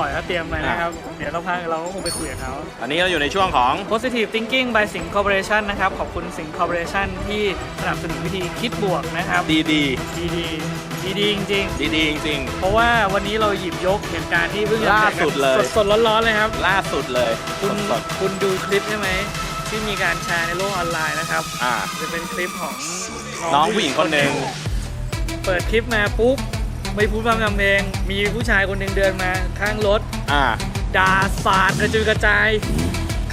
ปล่อยเขาเตรียมมานะครับ เดี๋ยวเราพักเราก็คงไปคุยกับเขา อันนี้เราอยู่ในช่วงของ Positive Thinking by Sing Corporation นะครับ ขอบคุณ Sing Corporation ที่สนับสนุนวิธีคิดบวกนะครับ ดีดีดีดีดีดีๆจริงดีดีๆจริง ๆ เพราะว่าวันนี้เราหยิบยกเหตุการณ์ที่เพิ่งจะล่าสุดเลย สดๆร้อนๆเลยครับๆล่าสุดเลยคุณสดคุณดูคลิปใช่ไหมที่มีการแชร์ในโลกออนไลน์นะครับๆอ่า จะเป็นคลิปของน้องผู้หญิงคนหนึ่ง เปิดคลิปมาปุ๊บ ไม่พูดพร่ำทำเพลง มีผู้ชายคนหนึ่งเดินมาข้างรถอ่า ด่าสาดกระจุยกระจาย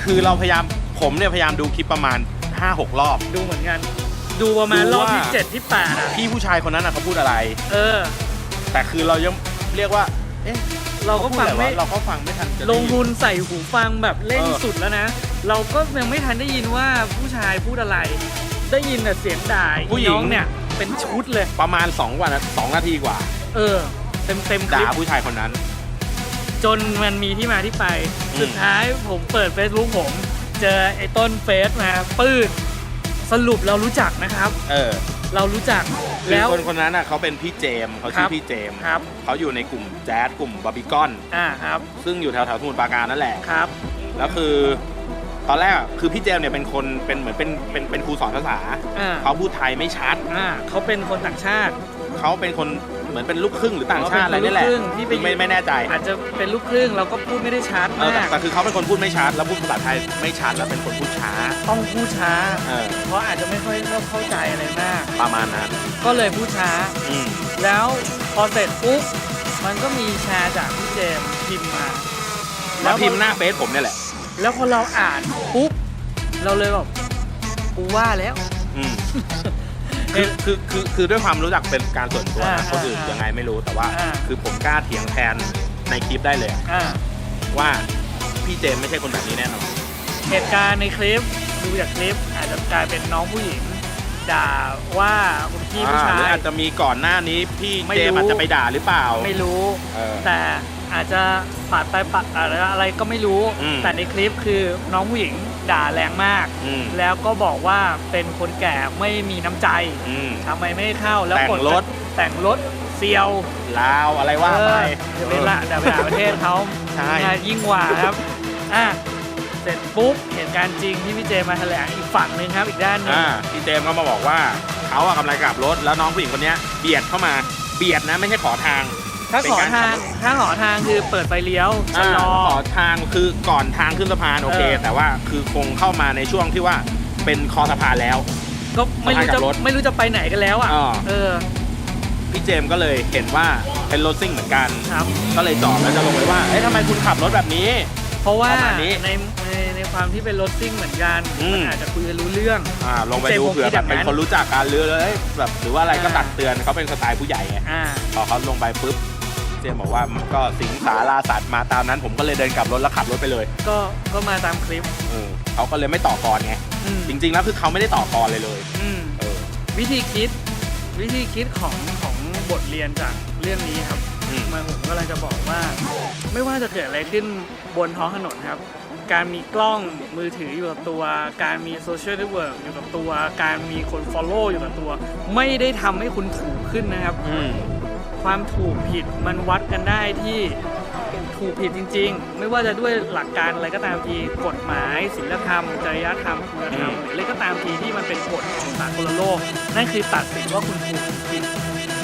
คือเราพยายามผมเนี่ยพยายามดูคลิปประมาณ 5-6 รอบ ดูเหมือนกัน ดูประมาณดูรอบว่าที่7ที่8อะ พี่ผู้ชายคนนั้นน่ะเขาพูดอะไร เออ แต่คือเรายังเรียกว่า เอ๊ะเราก็ฟังพูดอะไรไม่วะเราก็ฟังไม่ทันจะได้ลยิงนทุนใส่หูฟังแบบเล่นเออ สุดแล้วนะ เราก็ยังไม่ทันได้ยินว่าผู้ชายพูดอะไร ได้ยินแต่เสียงด่าอีน้องเนี่ยเป็นชุดเลย ประมาณ2วันสองนาทีกว่า เออ เต็มเต็มๆคด่าลิปผู้ชายคนนั้น จนมันมีที่มาที่ไป อืม สุดท้ายผมเปิด Facebook ผม เจอไอ้ต้นเฟซมาปื้ดสรุปเรารู้จักนะครับ เออเรารู้จักคือแล้วคนคนนั้นน่ะเขาเป็นพี่เจมส์เขาชื่ครัอบ พี่เจมส์ครับ เขาอยู่ในกลุ่มแจ๊สกลุ่มบาร์บีคอน อ่าครับซึ่งอยู่แถวแถวๆสมุทรปราการนั่นแหละ ครับ แล้วคือ ตอนแรกอะคือพี่เจมส์เนี่ยเป็นคนเป็นเหมือนเป็นเป็นเป็นครูสอนภาษา อ่าเขาพูดไทยไม่ชัด อ่าเขาเป็นคนต่างชาติ เขาเป็นคน เหมือนเป็นลูกครึ่งหรือต่างชาติอะไรนี่แหละอ๋อเป็นลูกครึ่งที่ไปคือไม่ไม่แน่ใจ อาจจะเป็นลูกครึ่งเราก็พูดไม่ได้ชัดเออแต่มากแต่คือเขาเป็นคนพูดไม่ชัดแล้วพูดภาษาไทยไม่ชัดแล้วเป็นคนพูดช้า ต้องพูดช้าเออเพราะอาจจะไม่ค่อยเข้าใจอะไรมาก ประมาณนั้นก็เลยพูดช้าอืมแล้วพอเสร็จปุ๊บมันก็มีแชร์จากพี่เจมส์พิมพ์มาแล้วพอพิมพ์หน้าเฟซผมเนี่ยแหละ แล้วพอเราอ่านปุ๊บเราเลยแบบกูว่าแล้วอืม คือคือคือคือด้วยความรู้จักเป็นการส่วนตัวอ่านะคนอื่นอ่ายัยังไงไม่รู้แต่ว่า อ่า คือผมกล้าเถียงแทนในคลิปได้เลยอะอ่าว่าพี่เจมส์ไม่ใช่คนแบบนี้แน่นอนเหตุการณ์ในคลิปดูจากคลิป อาจจะกลายเป็นน้องผู้หญิงด่าว่าคุณพี่ผู้อ่าชาหรือย อาจจะมีก่อนหน้านี้พี่ไม่เจมส์รู้อาจจะไปด่าหรือเปล่าไม่รู้ เออ แต่อาจจะปาดไปปัดอะไรอะไรก็ไม่รู้ อืม แต่ในคลิปคือน้องผู้หญิง ด่าแรงมาก อืม แล้วก็บอกว่าเป็นคนแก่ไม่มีน้ำใจอืม ทำไมไม่เข้าแล้วแต่งกดรถ แต่งรถเซียวลาวอะไรว่าไป เออจะเป็นละแต่ไปด่าประเทศเขาใช่งานยิ่งกว่าครับอะเสร็จปุ๊บเหตุการณ์จริงที่พี่เจมาแถลงอีกฝั่งหนึ่งครับอีกด้านหนึง อ่าพี่เจมส์ก็มาบอกว่าเขาอะกำลังกลับรถแล้วน้องผู้หญิงคนเนี้ยเบียดเข้ามาเบียดนะไม่ใช่ขอทาง ถ้าเป็นขอการทางขับรถถ้าขอทางคือเปิดไฟเลี้ยวชะอ่าลอขอทางคือก่อนทางขึ้นสะพานโอเคเออแต่ว่าคือคงเข้ามาในช่วงที่ว่าเป็นคอสะพานแล้ว ก็ไม่รู้สะพานกัจะบรถไม่รู้จะไปไหนกันแล้วอะอ่าเออพี่เจมส์ก็เลยเห็นว่าเป็นรถซิ่งเหมือนกันครับ ก็เลยจอดแล้วจะลงไปว่าเอ๊ะทำไมคุณขับรถแบบนี้ เพราะว่าประมาณนี้ในในในความที่เป็นรถซิ่งเหมือนกันอืมมันอาจจะคุยกันรู้เรื่องอ่าลงไปเจมส์ดูคงเผื่อคิดแบแบบบนั้นเป็นคนรู้จักกันหรือเลยแบบหรือว่าอะไรก็อ่าตักเตือนเขาเป็นสไตล์ผู้ใหญ่ไงอ่าพอเขาลงไปปุ๊บ เจมส์บอกว่าก็สิงสาราสัตว์มาตามนั้น ผมก็เลยเดินกลับรถแล้วขับรถไปเลยก็ก็มาตามคลิปเออเขาก็เลยไม่ต่อกรไงอืมจริง ๆ แล้วคือเขาไม่ได้ต่อกรเลยเลยอืม เออ วิธีคิดวิธีคิดของของบทเรียนจากเรื่องนี้ครับอืมมาผมก็เลยจะบอกว่า ไม่ว่าจะเกิดอะไรขึ้นบนท้องถนนครับ การมีกล้องมือถืออยู่กับตัว การมีโซเชียลเน็ตเวิร์กอยู่กับตัว การมีคน Follow อยู่กับตัว ไม่ได้ทำให้คุณถูกขึ้นนะครับ อืม ความถูกผิดมันวัดกันได้ที่ถูกผิดจริง ๆ ไม่ว่าจะด้วยหลักการอะไรก็ตามทีกฎหมายศีลธรรมจริยธรรมคุณธรรมอืมหรืออะไรก็ตามทีที่มันเป็นกฎของสากลโลก นั่นคือตัดสินว่าคุณถูกหรือผิด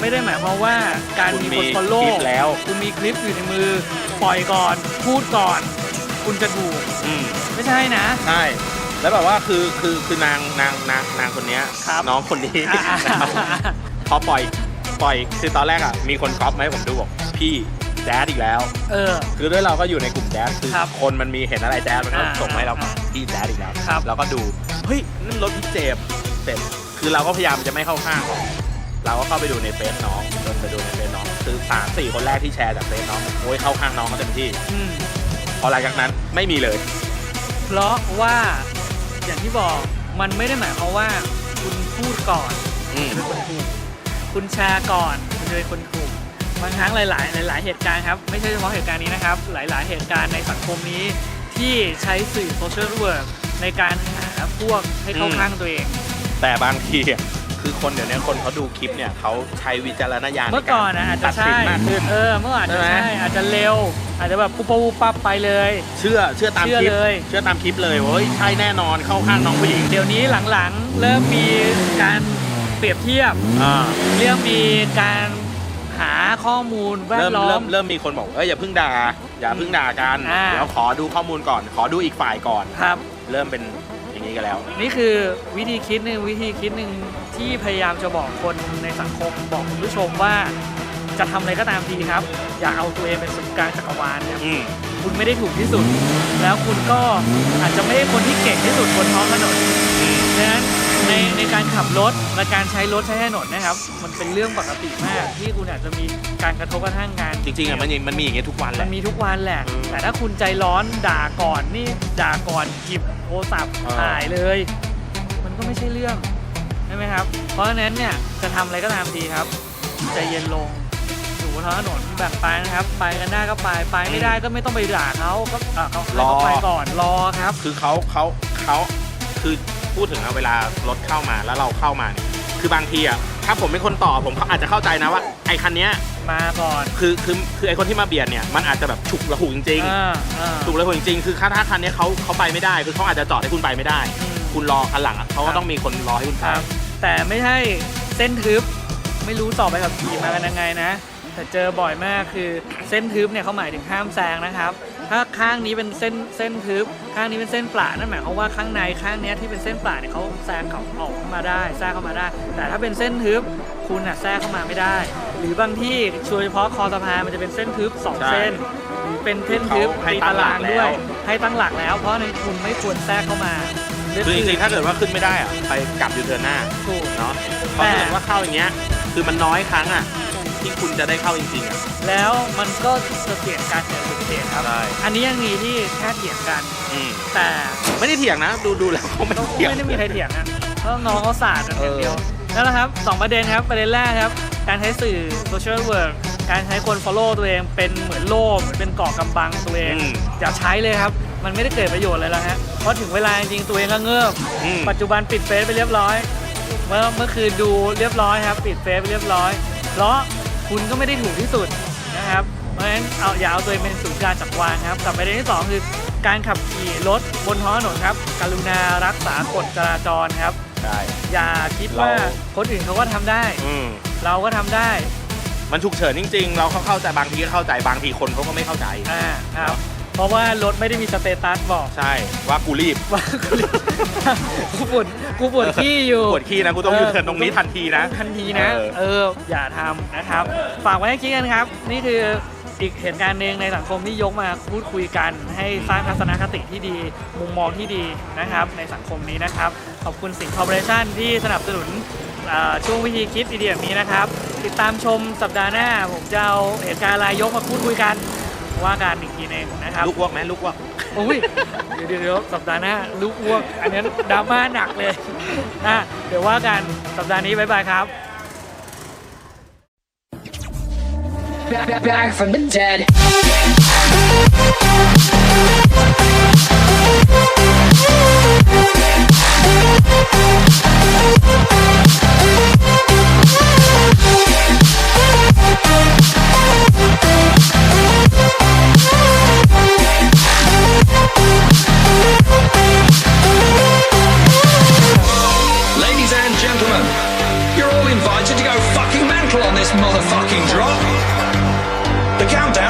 ไม่ได้หมายความว่าการคุณมีมีคนค follow ลิปแล้ว คุณมีคลิปอยู่ในมือ ปล่อยก่อน พูดก่อน คุณจะถูก อืม ไม่ใช่นะ ใช่ แล้วแบบว่าคือคือคือนางนางนางนางคนเนี้ย ครับน้องคนนี้อ่า นะครับพอปล่อยป ล่อยคือตอนแรกอะมีคนก๊อปมาให้ผมดูบอกพี่แจ๊ดอีกแล้ว เออ คือด้วยเราก็อยู่ในกลุ่มแจ๊สคือครับคนมันมีเห็นอะไรแจ๊สมันก็อ่าส่งมาให้เราอ่าพี่แจ๊สอีกแล้วครับ เราก็ดูเฮ้ยนั่นรถพี่เจมส์เสร็จคือเราก็พยายามจะไม่เข้าข้างหรอกเราก็เข้าไปดูในเฟซน้องเดินไปดูในเฟซน้องคือสามสี่คนแรกที่แชร์จากเฟซน้องโอ้ยเข้าข้างน้องเขาเต็มที่อืมพอหลังจากนั้นไม่มีเลยเพราะว่าอย่างที่บอกมันไม่ได้หมายความว่าคุณพูดก่อนอืมจะเป็นคนถูก คุณแชร์ก่อนคุณจะเป็นคนถูกบางครั้งหลาย ๆ หลาย ๆ เหตุการณ์ครับ ไม่ใช่เฉพาะเหตุการณ์นี้นะครับ หลาย ๆ เหตุการณ์ในสังคมนี้ที่ใช้สื่อโซเชียลเวิร์กในการหาพวกให้เข้าอืมข้างตัวเอง แต่บางทีอะคคือคนเดี๋ยวนี้คนเขาดูคลิปเนี่ยเขาใช้วิจารณญาณเมื่อก่อนนะอาจจะตัดสิใช่นมากขึ้น เออ เมื่อก่อนอาจจะใช่ไหม ใช่อาจจะเร็ว อาจจะแบบปุ๊บปุ๊บปุ๊บปั๊บไปเลย เชื่อเชื่อตามเชื่อคลิปเลย เชื่อตามคลิปเลยว่าเฮ้ยใช่แน่นอนเข้าข้างน้องผู้หญิง เดี๋ยวนี้หลังๆ เริ่มมีการ เปรียบเทียบ อ่า เริ่มมีการหาข้อมูลแวดเริ่มล้อเริ่ม ม เริ่มมีคนบอก เอ้ยอย่าเพิ่งด่า อย่าเพิ่งด่ากัน อ่า เดี๋ยวขอดูข้อมูลก่อน ขอดูอีกฝ่ายก่อน ครับ เริ่มเป็นอย่างนี้กันแล้ว นี่คือวิธีคิดหนึ่งวิธีคิดหนึ่งที่พยายามจะบอกคนในสังคมบอกคุณผู้ชมว่าจะทำอะไรก็ตามทีครับ อย่าเอาตัวเองเป็นศูนย์กลางจักรวาลครับอืมคุณไม่ได้ถูกที่สุด แล้วคุณก็อาจจะไม่ได้คนที่เก่งที่สุดบนท้องถนนอืม ดังนั้น ในในการขับรถและการใช้รถใช้ถนนนะครับ มันเป็นเรื่องปกติมาก ที่คุณอาจจะมีการกระทบกระทั่งกันจริงๆอะมันยังมันมีอย่างเงี้ยทุกวันแหมัละ นมีทุกวันแหละ อืมแต่ถ้าคุณใจร้อนด่าก่อนนี่ด่าก่อนหยิบโทรศัพท์เออถ่ายเลย มันก็ไม่ใช่เรื่องใช่ไหมครับ เพราะฉะนั้นเนี่ยจะทำอะไรก็ตามทีครับใจเย็นลงอยู่บนท้องถนนแบ่งไปนะครับ ไปกันได้ก็ไปไปไม่ได้ก็ไม่ต้องไปด่าเขาก็เอ่อเขาให้เขาไปก่อนรอครับ คือเขาเขาเขาคือ พูดถึงนะเวลารถเข้ามาแล้วเราเข้ามาเนี่ยคือบางทีอะถ้าผมเป็นคนต่อผมเขาอาจจะเข้าใจนะว่า ไอ้คันเนี้ยมาก่อนคือคือคือไอ้คนที่มาเบียดเนี่ยมันอาจจะแบบฉุกระหุกจริงอ่าอ่าๆฉุกระหุกจริงๆคือถ้าถ้าคันเนี้ยเขาเขาไปไม่ได้ คือเขาอาจจะจอดให้คุณไปไม่ได้อืมคุณรอคันหลังอะเขาครัก็บต้องมีคนรอให้คุณคไปรับแต่ไม่ใช่เส้นทึบไม่รู้ต่อไปขับขี่มากันยังไงนะ แต่เจอบ่อยมากคือเส้นทึบเนี่ยเขาหมายถึงห้ามแซงนะครับ ถ้าข้างนี้เป็นเส้นเส้นทึบข้างนี้เป็นเส้นปลานั่นหมายความว่าข้างในข้างเนี้ยที่เป็นเส้นปลาเนี่ยเขาแซงเขาออกเข้ามาได้แทรกเข้ามาได้ แต่ถ้าเป็นเส้นทึบคุณน่ะแทรกเข้ามาไม่ได้ หรือบางที่โดยเฉพาะคอสะพานมันจะเป็นเส้นทึบสองใช่เส้นหรือเป็นเส้นทึบเขาให้ตีตั้ตางหลัรากงด้วย แล้ว ให้ตั้งหลักแล้ว เพราะฉะนั้นคุณไม่ควรแทรกเข้ามาคือจริงๆถ้าเกิดว่าขึ้นไม่ได้อะไปกลับยูเทิร์นหน้าถูก เนาะเพราะถ้าเกิดว่าเข้าอย่างเงี้ยคือมันน้อยครั้งอะ ที่คุณจะได้เข้าจริงๆอะ แล้วมันก็จะเสี่ยงการเกิดอุบัติเหตุครับ ใช่ อันนี้ยังมีที่แค่เถียงกัน อืมแต่ไม่ได้เถียงนะ ดูดูแล้วเขาไม่ก็ได้เถียง ไม่ได้มีใครเถียงนะเพราะน้องเขาศาสตร์กันอย่างเดียวเออนั่นแหละครับสองประเด็นครับประเด็นแรกครับ การใช้สื่อโซเชียลเวิร์กการใช้คน follow ตัวเองเป็นเหมือนโล่เหมือนเป็นเกาะกำบังตัวเองอืม อย่าใช้เลยครับ มันไม่ได้เกิดประโยชน์เลยแล้วฮะเพราะถึงเวลาจริงๆตัวเองก็เงิบ อืม ปัจจุบันปิดเฟซไปเรียบร้อย เมื่อเมื่อคืนดูเรียบร้อยครับ ปิดเฟซไปเรียบร้อย เพราะ คุณก็ไม่ได้ถูกที่สุดนะครับ เพราะฉะนั้นเอาอย่าเอาตัวเองเป็นศูนย์กลางจักรวาลครับกับประเด็นที่สองคือการขับขี่รถบนท้องถนนครับกรุณารักษากฎจราจรครับใช่อย่าคิดว่าเรา คนอื่นเขาก็ทำได้ อืมเราก็ทำได้มันฉุกเฉินจริง ๆ เราเข้าใจบางทีก็เข้าใจบางทีคนเขาก็ไม่เข้าใจ อ่าครับ เพราะว่ารถไม่ได้มีสเตตัสบอกใช่ว่ากูรีบว่ากูกูปวดกูปวดขี้อยู่ปวดขี้นะกูต้องเออยูเทิร์นตรงนี้ทันทีนะ ทันทีนะเออเอออย่าทำนะครับ ฝากไว้ให้คิดกันครับ นี่คืออีกเหตุการณ์หนึ่งในสังคมที่ยกมาพูดคุยกัน ให้สร้างทัศนคติที่ดี มุมมองที่ดีนะครับ ในสังคมนี้นะครับ ขอบคุณสิงห์คอร์ปอเรชั่นที่สนับสนุนเอ่อช่วงวิธีคิดดีๆแบบนี้นะครับ ติดตามชมสัปดาห์หน้า ผมจะเอาเหตุการณ์อะไรยกมาพูดคุยกัน ว่ากันอีกทีหนึงนะครับลูกอ้วกไหมลูกอ้วกโอ้ยเดี๋ยวเดี๋ยวเดี๋ยวสัปดาห์หน้าลูกอ้วกอันนี้ดราม่าหนักเลยนะเดี๋ยวว่ากันสัปดาห์นี้บ๊ายบายครับ back, back, back from the dead. Ladies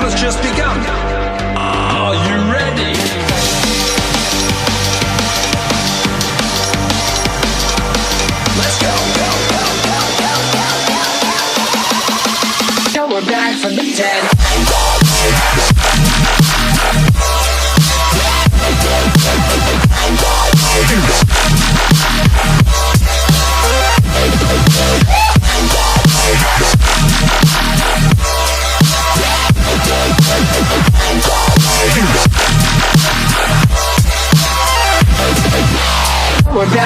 has just begun. Are you ready? Let's go. Now we're back from the dead.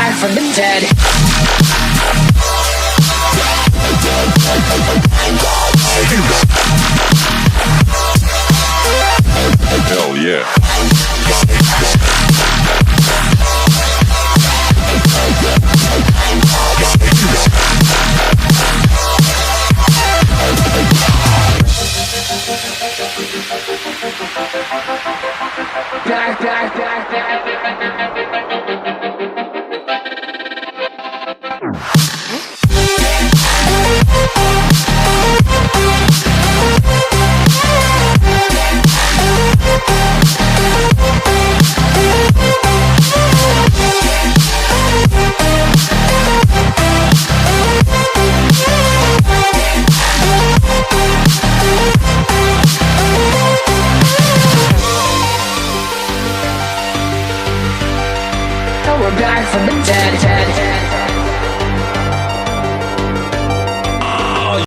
We're back from the dead.